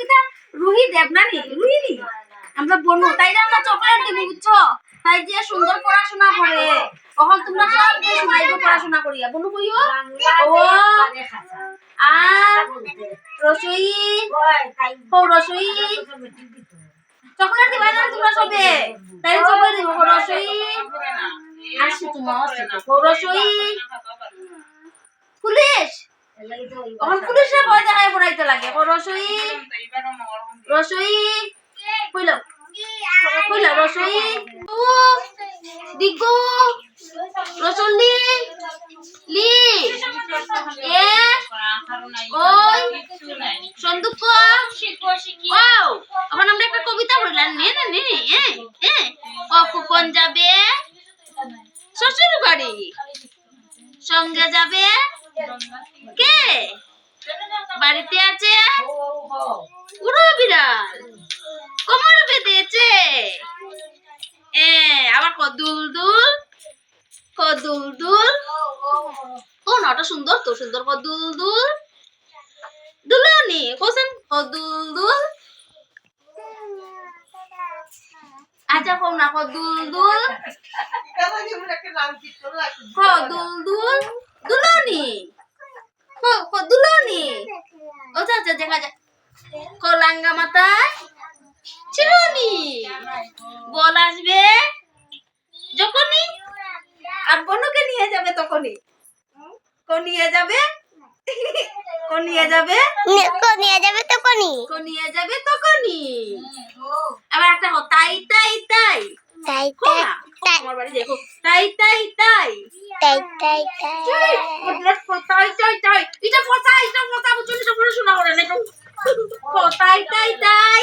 কিতা রুহি দেবনানি রুহি নি আমরা বনু, তাই না আমরা চকলেট দিব, বুঝছ? তাই যে সুন্দর পড়াশোনা করে। তখন তোমরা সব শোনাইব পড়াশোনা করিয়া। বনু কইও ও আ রসই হো রসই চকলেট দিবা না তোমরা সবে? তাই চকলেট দিব। রসই আসি তোমার রসই পুলিশ! তখন পুলিশের ভয় দেখায় পড়াইতে লাগে। হো রসই রসই, কইল? কইল, রসই? দিগু রসল্লি, লি, এ ওই সন্দুক ওয়াও এখন আমরা একটা কবিতা পড়লাম নে, না, নে, এ এ কখন যাবে? শ্বশুর বাড়ি সঙ্গে যাবে? কে? বাড়িতে আছে? পুরো বিড়াল কোমর বেঁধেছে। এ আবার কদুল দুল কদুল দুল ও নটা সুন্দর তো সুন্দর কদুল দুল দুলনি কোসেন কদুল দুল আচ্ছা কও না কদুল দুল কদুল দুল দুলনি দুলনি ও আচ্ছা আচ্ছা দেখা যায় কলাঙ্গা মাথায় চিরুনি বল আসবে যখনই আর বনুকে নিয়ে যাবে তখনই নিয়ে যাবে কো নিয়ে যাবে নিয়ে যাবে তো কোনি নিয়ে যাবে তখনই আবার একটা তাই তাই তাই তাই তাই তাই তাই তাই তাই তাই। তাই তাই তাই। তাই এটা ফসা এটা ফসা বুঝলি এটা পড়াশোনা করে না তাই তাই তাই।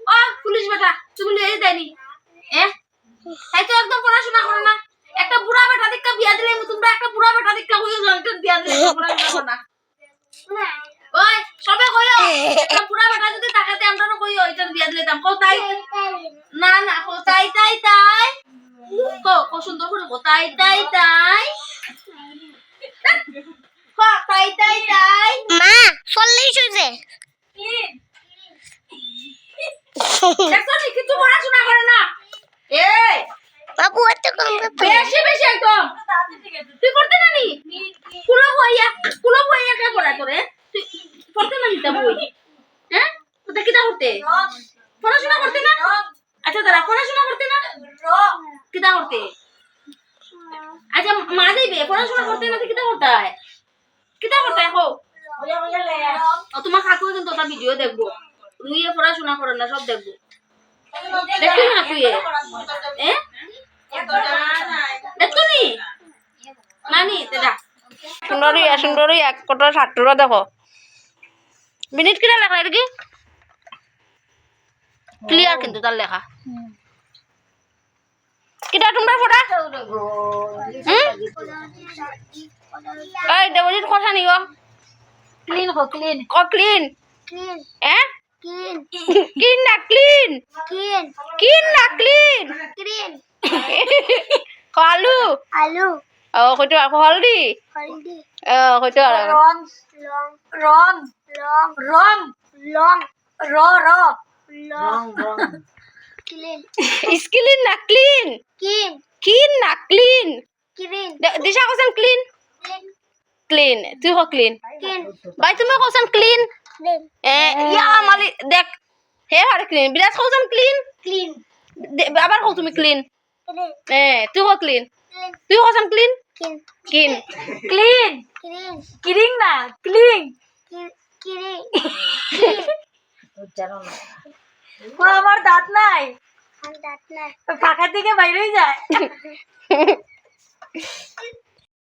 ও পুলিশ বেটা তুমি লিয়ে দেয়নি। এ? তাই তো একদম পড়াশোনা করে না। একটা বুড়া বেটা দেখা বিয়া দিলে তোমরা একটা বুড়া বেটা দেখা কইও একটা বিয়া দিলে পড়াশোনা করে না ওই সবে কইও একটা বুড়া বেটা যদি তাকাতে আমরা কইও এটা বিয়া দিলে দাম। তাই? না না কও তাই তাই তাই কো কো সুন্দর করে তাই তাই তাই। তাই তাই তাই। মা চল্লিশ হয়েছে দেখছ কিছু পড়াশোনা করে না। এই বাবু এত কম করতে বেশি বেশি একদম। তুই করতে না নি কুলো বইয়া কুলো বইয়া কে পড়া তোরে? তুই পড়তে না নিতা বই। হ্যাঁ? তোদের কিটা করতে পড়াশোনা করতে না? আচ্ছা দাঁড়া পড়াশোনা করতে না? কিটা করতে আচ্ছা মা দিবে পড়াশোনা করতে না তুই কিটা করতে হয় কিটা করতে হো ও তোমার কাকু কিন্তু ওটা ভিডিও দেখব। রুইয়ে পড়াশোনা করে না সব দেখব। দেখবি না তুই এ? দেখতো নি? নানি দাদা সুন্দরী সুন্দরী এক কটা ষাটটা দেখো। মিনিট কিনা লেখা এটা কি? ক্লিয়ার কিন্তু তার লেখা। কিটা তোমরা পড়া এই দেবজিৎ কথা নিও। ক্লিন হো ক্লিন ক ক্লিন ক্লিন ক্লিন ক্লিন না ক্লিন ক্লিন ক্লিন না ক্লিন ক্লিন কালু আলু? ও কইতো হলদি? হলদি। ও কইতো আর রং লং রং। লং রং। লং র। র। লং ক্লিন স্কিলিন না ক্লিন ক্লিন ক্লিন না ক্লিন ক্লিন দিশা কৈছান ক্লিন ক্লিন ক্লিন তুই ক ক্লিন ক্লিন বাই তুমি কৈছান ক্লিন ক্লিন এ ইয়া মালি দেখ হে আর ক্লিন বিরাজ কৈছান ক্লিন ক্লিন আবার কও তুমি ক্লিন ক্লিন এ তুই ক ক্লিন ক্লিন তুই কৈছান ক্লিন ক্লিন কিন ক্লিন ক্লিন কিরিং না ক্লিন ক্লিন ও আমার দাঁত নাই। দাঁত নাই। ফাঁকার দিকে বাইরেই যায়।